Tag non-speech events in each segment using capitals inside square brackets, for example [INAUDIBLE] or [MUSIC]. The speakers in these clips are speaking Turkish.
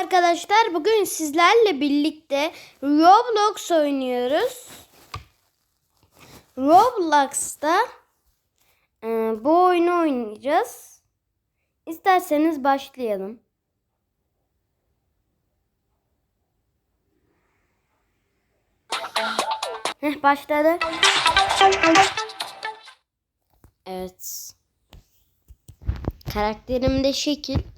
Arkadaşlar bugün sizlerle birlikte Roblox oynuyoruz. Roblox'ta e, bu oyunu oynayacağız. İsterseniz başlayalım. Heh, başladı. Evet. Karakterim de şekil.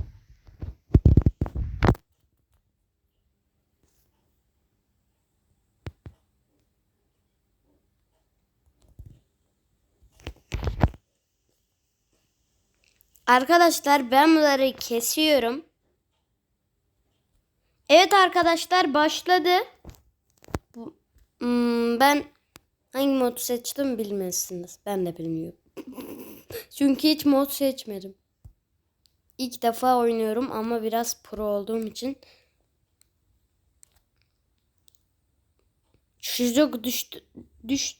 Arkadaşlar ben bunları kesiyorum. Evet arkadaşlar başladı. Hmm, ben hangi modu seçtim bilmezsiniz. Ben de bilmiyorum. [LAUGHS] Çünkü hiç mod seçmedim. İlk defa oynuyorum ama biraz pro olduğum için çocuk düştü düş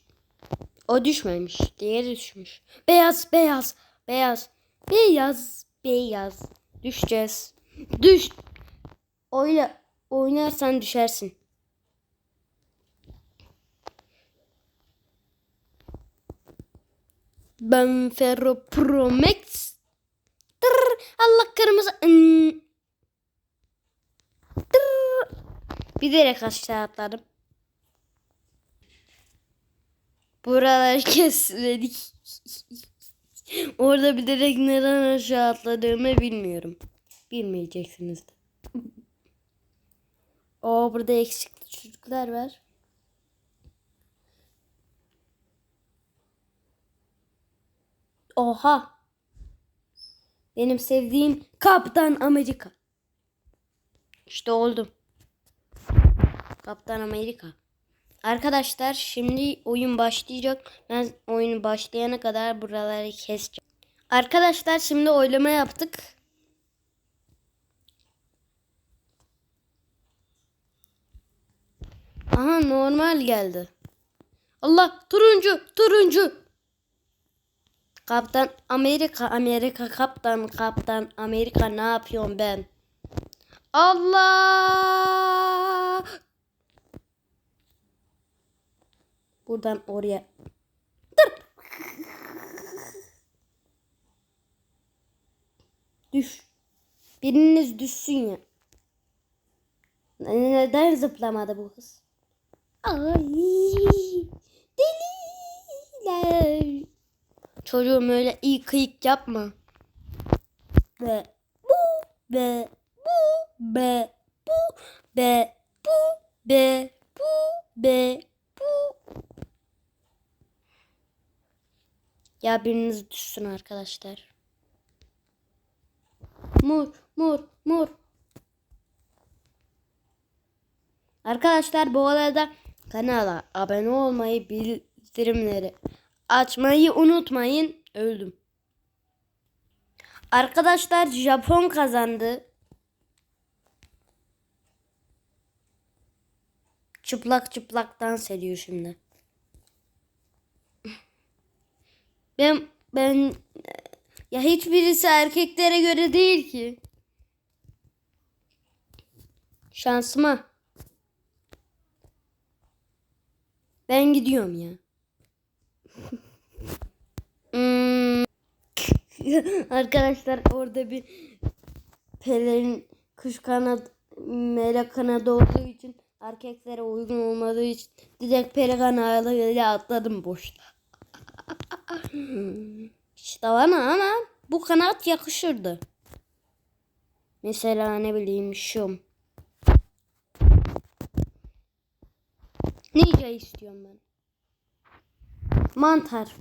o düşmemiş. Diğeri düşmüş. Beyaz beyaz beyaz beyaz beyaz düşeceğiz. Düş. Oyla oynarsan düşersin. Ben Ferro Pro Max. Tırr, Allah kırmızı. Tırr. Bilerek aşağı atladım. Buraları [LAUGHS] kesmedik. Orada bilerek neden aşağı atladığımı bilmiyorum. Bilmeyeceksiniz de. Oo burada eksikli çocuklar var. Oha. Benim sevdiğim Kaptan Amerika. İşte oldum. Kaptan Amerika. Arkadaşlar şimdi oyun başlayacak. Ben oyunu başlayana kadar buraları keseceğim. Arkadaşlar şimdi oylama yaptık. Aha normal geldi. Allah turuncu turuncu. Kaptan Amerika Amerika kaptan kaptan Amerika ne yapıyorum ben? Allah! Buradan oraya. Dur. Düş. Biriniz düşsün ya. Neden zıplamadı bu kız? Ay. Deliler. Çocuğum öyle iyi kıyık yapma. Ve bu ve bu be bu be bu be bu be bu. Ya biriniz düşsün arkadaşlar. Mur mur mur. Arkadaşlar bu arada kanala abone olmayı, bildirimleri açmayı unutmayın. Öldüm. Arkadaşlar Japon kazandı. Çıplak çıplak dans ediyor şimdi. Ben ben ya hiçbirisi erkeklere göre değil ki. Şansıma. Ben gidiyorum ya. [LAUGHS] Hmm. [LAUGHS] Arkadaşlar orada bir pelerin kuş kanat melek kanadı olduğu için erkeklere uygun olmadığı için direkt peri kanadıyla atladım boşta. [LAUGHS] [LAUGHS] işte bana ama bu kanat yakışırdı. Mesela ne bileyim şu. Ninja istiyorum ben. Mantar.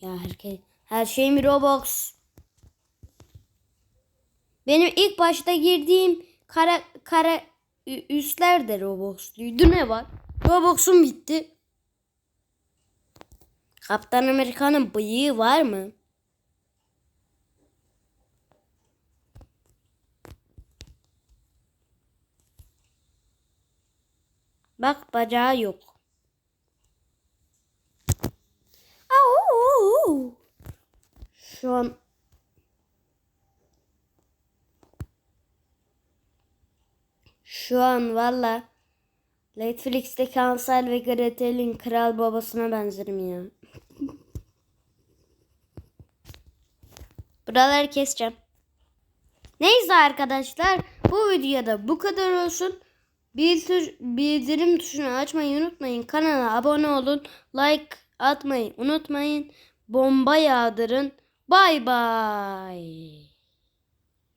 Ya herkes her şey mi Roblox? Benim ilk başta girdiğim kara kara ü- üsler de Roblox'luydu. Ne var? Roblox'um bitti. Kaptan Amerika'nın bıyığı var mı? Bak bacağı yok. Şu an Şu an valla Netflix'te Kansel ve Gretel'in kral babasına benzerim ya. Buraları keseceğim. Neyse arkadaşlar bu videoda bu kadar olsun. Bildir, bildirim tuşunu açmayı unutmayın. Kanala abone olun. Like atmayı unutmayın. Bomba yağdırın. Bay bay.